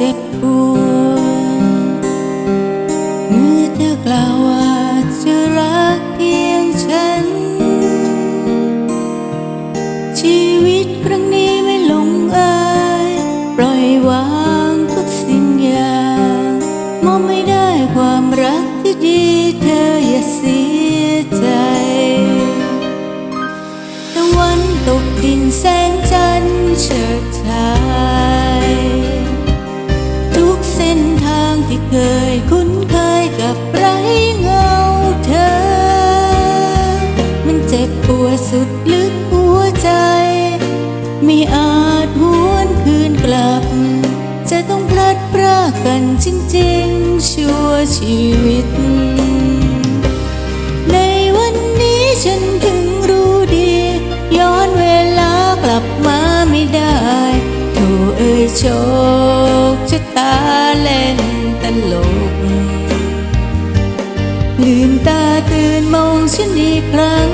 เจ็บปวดเมื่อเธอกล่าวว่าจะรักเพียงฉัน ชีวิตครั้งนี้ไม่ลงเอยปล่อยวางทุกสิ่งอย่างมองไม่ได้ความรักที่ดีเธออย่าเสียใจตะวันตกดินแสงจันทร์เฉิดฉาย ที่เคยคุ้นเคยกับไรเงาเธอ มันเจ็บปวดสุดลึกหัวใจ ไม่อาจหวนคืนกลับ จะต้องพลัดพรากกันจริงๆ ชั่วชีวิต ในวันนี้ฉันถึงรู้ดี ย้อนเวลากลับมาไม่ได้โถเอ้ยโช ลืมตาตื่นมองฉันอีกครั้ง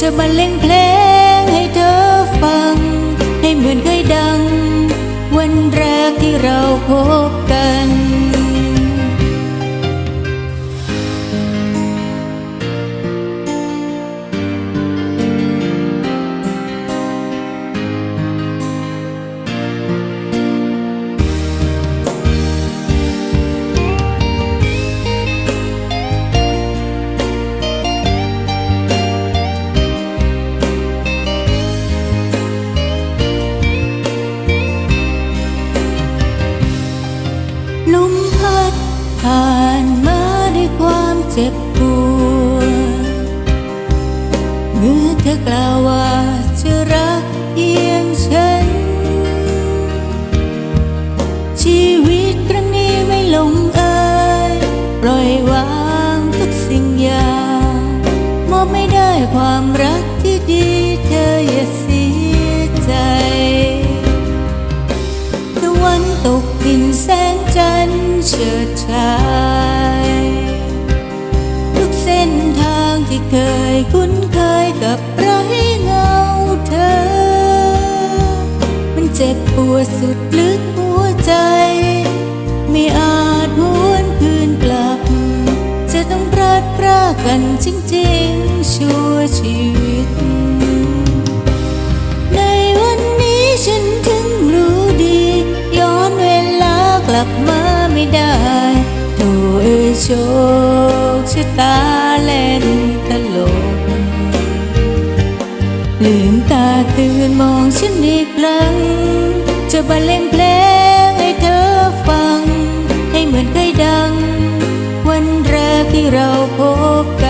จะบรรเลงเพลงให้เธอฟัง ให้เหมือนเคยดัง วันแรกที่เราพบกัน ลมพัดผ่านมาด้วยความเจ็บปวดเมื่อเธอกล่าวว่า เคยคุ้นเคยกับไรเงาเธอ มันเจ็บปวดสุดลึกหัวใจ ไม่อาจหวนคืนกลับ จะต้องพลาดพรากกันจริงๆ ชั่วชีวิต ในวันนี้ฉันถึงรู้ดี ย้อนเวลากลับมาไม่ได้ โถเอ้ยโชคชะตาเล่นตลกลืมตาตื่นมองฉันอีกครั้งจะบรรเลงเพลงให้เธอฟัง ให้เหมือนเคยดัง วันแรกที่เราพบกัน